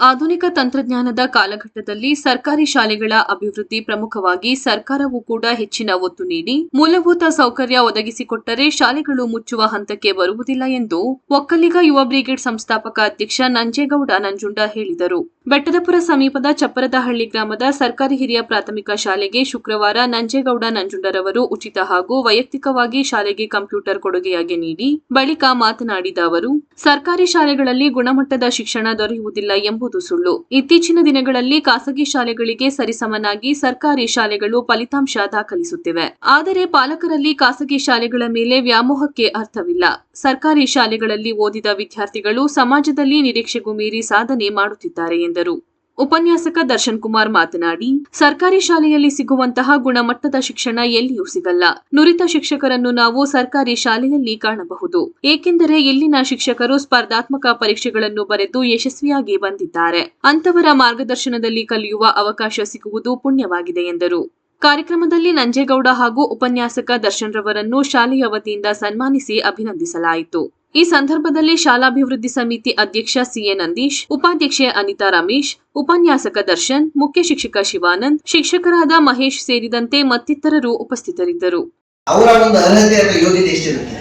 ಆಧುನಿಕ ತಂತ್ರಜ್ಞಾನದ ಕಾಲಘಟ್ಟದಲ್ಲಿ ಸರ್ಕಾರಿ ಶಾಲೆಗಳ ಅಭಿವೃದ್ಧಿ ಪ್ರಮುಖವಾಗಿ ಸರ್ಕಾರವು ಕೂಡ ಹೆಚ್ಚಿನ ಒತ್ತು ನೀಡಿ ಮೂಲಭೂತ ಸೌಕರ್ಯ ಒದಗಿಸಿಕೊಟ್ಟರೆ ಶಾಲೆಗಳು ಮುಚ್ಚುವ ಹಂತಕ್ಕೆ ಬರುವುದಿಲ್ಲ ಎಂದು ಒಕ್ಕಲಿಗ ಯುವ ಬ್ರಿಗೇಡ್ ಸಂಸ್ಥಾಪಕ ಅಧ್ಯಕ್ಷ ನಂಜೇಗೌಡ ನಂಜುಂಡ ಹೇಳಿದರು. ಬೆಟ್ಟದಪುರ ಸಮೀಪದ ಚಪ್ಪರದಹಳ್ಳಿ ಗ್ರಾಮದ ಸರ್ಕಾರಿ ಹಿರಿಯ ಪ್ರಾಥಮಿಕ ಶಾಲೆಗೆ ಶುಕ್ರವಾರ ನಂಜೇಗೌಡ ನಂಜುಂಡರವರು ಉಚಿತ ಹಾಗೂ ವೈಯಕ್ತಿಕವಾಗಿ ಶಾಲೆಗೆ ಕಂಪ್ಯೂಟರ್ ಕೊಡುಗೆಯಾಗಿ ನೀಡಿ ಬಳಿಕ ಮಾತನಾಡಿದ ಅವರು, ಸರ್ಕಾರಿ ಶಾಲೆಗಳಲ್ಲಿ ಗುಣಮಟ್ಟದ ಶಿಕ್ಷಣ ದೊರೆಯುವುದಿಲ್ಲ ಎಂಬುದು ಸುಳ್ಳು. ಇತ್ತೀಚಿನ ದಿನಗಳಲ್ಲಿ ಖಾಸಗಿ ಶಾಲೆಗಳಿಗೆ ಸರಿಸಮನಾಗಿ ಸರ್ಕಾರಿ ಶಾಲೆಗಳು ಫಲಿತಾಂಶ ದಾಖಲಿಸುತ್ತಿವೆ. ಆದರೆ ಪಾಲಕರಲ್ಲಿ ಖಾಸಗಿ ಶಾಲೆಗಳ ಮೇಲೆ ವ್ಯಾಮೋಹಕ್ಕೆ ಅರ್ಥವಿಲ್ಲ. ಸರ್ಕಾರಿ ಶಾಲೆಗಳಲ್ಲಿ ಓದಿದ ವಿದ್ಯಾರ್ಥಿಗಳು ಸಮಾಜದಲ್ಲಿ ನಿರೀಕ್ಷೆಗೂ ಮೀರಿ ಸಾಧನೆ ಮಾಡುತ್ತಿದ್ದಾರೆ ಎಂದರು. ಉಪನ್ಯಾಸಕ ದರ್ಶನ್ ಕುಮಾರ್ ಮಾತನಾಡಿ, ಸರ್ಕಾರಿ ಶಾಲೆಯಲ್ಲಿ ಸಿಗುವಂತಹ ಗುಣಮಟ್ಟದ ಶಿಕ್ಷಣ ಎಲ್ಲಿಯೂ ಸಿಗಲ್ಲ. ನುರಿತ ಶಿಕ್ಷಕರನ್ನು ನಾವು ಸರ್ಕಾರಿ ಶಾಲೆಯಲ್ಲಿ ಕಾಣಬಹುದು. ಏಕೆಂದರೆ ಇಲ್ಲಿನ ಶಿಕ್ಷಕರು ಸ್ಪರ್ಧಾತ್ಮಕ ಪರೀಕ್ಷೆಗಳನ್ನು ಬರೆದು ಯಶಸ್ವಿಯಾಗಿ ಬಂದಿದ್ದಾರೆ. ಅಂತವರ ಮಾರ್ಗದರ್ಶನದಲ್ಲಿ ಕಲಿಯುವ ಅವಕಾಶ ಸಿಗುವುದು ಪುಣ್ಯವಾಗಿದೆ ಎಂದರು. ಕಾರ್ಯಕ್ರಮದಲ್ಲಿ ನಂಜೇಗೌಡ ಹಾಗೂ ಉಪನ್ಯಾಸಕ ದರ್ಶನ್ ರವರನ್ನು ಶಾಲೆಯ ವತಿಯಿಂದ ಸನ್ಮಾನಿಸಿ ಅಭಿನಂದಿಸಲಾಯಿತು. ಈ ಸಂದರ್ಭದಲ್ಲಿ ಶಾಲಾಭಿವೃದ್ಧಿ ಸಮಿತಿ ಅಧ್ಯಕ್ಷ ಸಿಎ ನಂದೀಶ್, ಉಪಾಧ್ಯಕ್ಷೆ ಅನಿತಾ ರಮೇಶ್, ಉಪನ್ಯಾಸಕ ದರ್ಶನ್, ಮುಖ್ಯ ಶಿಕ್ಷಕ ಶಿವಾನಂದ್, ಶಿಕ್ಷಕರಾದ ಮಹೇಶ್ ಸೇರಿದಂತೆ ಮತ್ತಿತರರು ಉಪಸ್ಥಿತರಿದ್ದರು. ಅವರ ಒಂದು ಅರ್ಹತೆ ಅಥವಾ ಯೋಗ್ಯತೆ ಎಷ್ಟಿರುತ್ತೆ?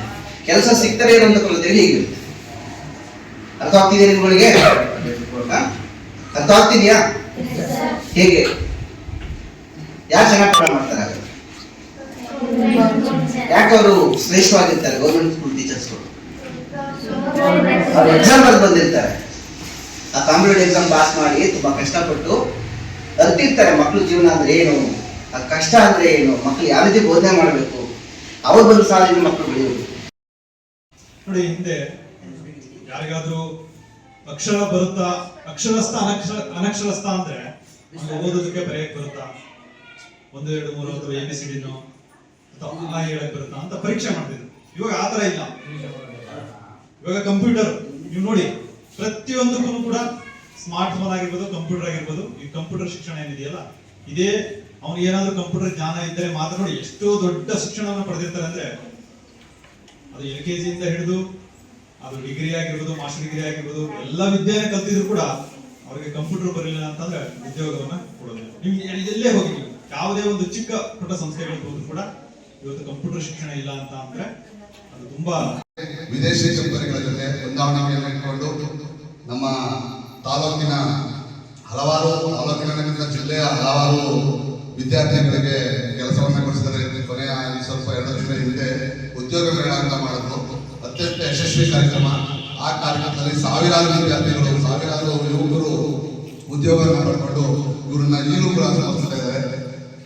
ಕೆಲಸ ಸಿಗ್ತಾರೆ ಅನ್ನೋ ಕೊರತೆ ಹೇಗಿರುತ್ತೆ ಅರ್ಥ ಆಗ್ತಿದೆ ನಿಮ್ಗಳಿಗೆ? ಅರ್ಥ ಆಗ್ತಿದ್ಯಾ? ಹೇಗೆ? ಯಾರು ಚೆನ್ನಾಗಿ ಪಾಠ ಮಾಡ್ತಾರೆ? ಯಾಕೆ ಅವರು ಶ್ರೇಷ್ಠವಾಗಿರ್ತಾರೆ ಗೌರ್ಮೆಂಟ್ ಸ್ಕೂಲ್ ಟೀಚರ್ಸ್ಗಳು ಅವ್ರು ಎಕ್ಸಾಮ್ ಬಂದಿರ್ತಾರೆ. ಆ ಕಾಂಪಿಟೇಟಿವ್ ಎಕ್ಸಾಮ್ ಪಾಸ್ ಮಾಡಿ ತುಂಬಾ ಕಷ್ಟಪಟ್ಟು ಅರ್ತಿರ್ತಾರೆ ಮಕ್ಕಳು ಜೀವನ ಅಂದ್ರೆ ಏನು? ಆ ಕಷ್ಟ ಅಂದ್ರೆ ಏನು? ಮಕ್ಕಳು ಯಾವ ರೀತಿ ಬೋಧನೆ ಮಾಡಬೇಕು? ಅವ್ರು ಬಂದು ಸಾಲಿನ ಮಕ್ಕಳು ಬೆಳೆಯುವುದು. ನೋಡಿ, ಹಿಂದೆ ಯಾರಿಗಾದ್ರೂ ಅಕ್ಷರ ಬರುತ್ತಾ, ಅಕ್ಷರಸ್ಥ, ಅನಕ್ಷರ, ಅನಕ್ಷರಸ್ಥ ಅಂದ್ರೆ ಓದೋದಕ್ಕೆ ಬರೆಯಕ್ ಬರುತ್ತಾ? ಒಂದು, ಎರಡು, ಮೂರು, ಅಥವಾ ಎ ಬಿ ಸಿ ಡಿನೋ ಅಥವಾ ಹೇಳಕ್ ಬರುತ್ತಾ? ಅಂತ ಪರೀಕ್ಷೆ ಮಾಡ್ತಿದ್ರು. ಇವಾಗ ಆತರ ತರ ಇಲ್ಲ. ಇವಾಗ ಕಂಪ್ಯೂಟರ್, ನೀವು ನೋಡಿ, ಪ್ರತಿಯೊಂದಕ್ಕೂ ಕೂಡ ಸ್ಮಾರ್ಟ್ ಫೋನ್ ಆಗಿರ್ಬೋದು ಕಂಪ್ಯೂಟರ್ ಆಗಿರ್ಬೋದು, ಈ ಕಂಪ್ಯೂಟರ್ ಶಿಕ್ಷಣ ಏನಿದೆಯಲ್ಲ, ಇದೇ ಅವನು ಏನಾದ್ರೂ ಕಂಪ್ಯೂಟರ್ ಜ್ಞಾನ ಇದ್ದರೆ ಮಾತ್ರ ನೋಡಿ, ಎಷ್ಟೋ ದೊಡ್ಡ ಶಿಕ್ಷಣವನ್ನು ಪಡೆದಿರ್ತಾರೆ ಅಂದ್ರೆ ಅದು ಎಲ್ ಕೆ ಜಿಯಿಂದ ಹಿಡಿದು, ಅದು ಡಿಗ್ರಿ ಆಗಿರ್ಬೋದು ಮಾಸ್ಟರ್ ಡಿಗ್ರಿ ಆಗಿರ್ಬೋದು, ಎಲ್ಲ ವಿದ್ಯೆನ ಕಲ್ತಿದ್ರು ಕೂಡ ಅವರಿಗೆ ಕಂಪ್ಯೂಟರ್ ಬರಲಿಲ್ಲ ಅಂತಂದ್ರೆ ಉದ್ಯೋಗವನ್ನ ಕೊಡೋದಿಲ್ಲ. ನಿಮ್ಗೆ ಎಲ್ಲೇ ಹೋಗಿ ಯಾವುದೇ ಒಂದು ಚಿಕ್ಕ ಪುಟ್ಟ ಸಂಸ್ಥೆಗಳಿಗೆ ಹೋದ್ರು ಕೂಡ ಇವತ್ತು ಕಂಪ್ಯೂಟರ್ ಶಿಕ್ಷಣ ಇಲ್ಲ ಅಂತ ಅಂದ್ರೆ ಅದು ತುಂಬಾ ವಿದೇಶಿ ಕಂಪನಿಗಳ ಜೊತೆ ಹೊಂದಾಣಿಕೆಯನ್ನು ಇಟ್ಕೊಂಡು ನಮ್ಮ ತಾಲೂಕಿನ ಹಲವಾರು, ತಾಲೂಕಿನ ಜಿಲ್ಲೆಯ ಹಲವಾರು ವಿದ್ಯಾರ್ಥಿಗಳಿಗೆ ಕೆಲಸವನ್ನು ಕೊಡಿಸಿದರೆ ಕೊನೆಯ ಸ್ವಲ್ಪ ಎರಡು ವರ್ಷದ ಹಿಂದೆ ಉದ್ಯೋಗ ಮೇಳ ಅಂತ ಮಾಡಿದ್ರು. ಅತ್ಯಂತ ಯಶಸ್ವಿ ಕಾರ್ಯಕ್ರಮ. ಆ ಕಾರ್ಯಕ್ರಮದಲ್ಲಿ ಸಾವಿರಾರು ವಿದ್ಯಾರ್ಥಿಗಳು, ಸಾವಿರಾರು ಯುವಕರು ಉದ್ಯೋಗವನ್ನು ಪಡ್ಕೊಂಡು ಇವರನ್ನ ಈಗಲೂ ಕೂಡ ಇದ್ದಾರೆ.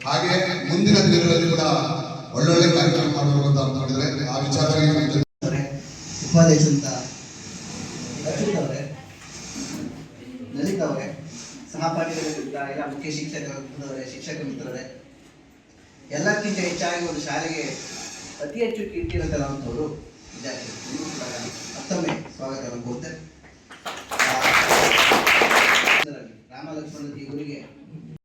ಹಾಗೆ ಮುಂದಿನ ದಿನಗಳಲ್ಲಿ ಕೂಡ ಒಳ್ಳೊಳ್ಳೆ ಕಾರ್ಯಕ್ರಮ ಮಾಡಬೇಕು ಅಂತ ಅಂದ್ಕೊಂಡಿದ್ದಾರೆ ಆ ವಿಚಾರವಾಗಿ ಉಪಾಧ್ಯಕ್ಷ ಅಂತ ಅಚ್ಯುತ್ ಅವರೇ. ಲಲಿತ್ ಅವರೇ ಸಹಪಾಠಿಗಳಿಂದ ಎಲ್ಲ ಮುಖ್ಯ ಶಿಕ್ಷಕ ವೃಂದವರೇ, ಶಿಕ್ಷಕ ಮಿತ್ರರೇ ಎಲ್ಲಕ್ಕಿಂತ ಹೆಚ್ಚಾಗಿ ಒಂದು ಶಾಲೆಗೆ ಅತಿ ಹೆಚ್ಚು ಕೀರ್ತಿ ಇರುತ್ತೆ ಅಂತವರು ವಿದ್ಯಾರ್ಥಿಗಳು ಮತ್ತೊಮ್ಮೆ ಸ್ವಾಗತವನ್ನು ಕೋರ್ತೇನೆ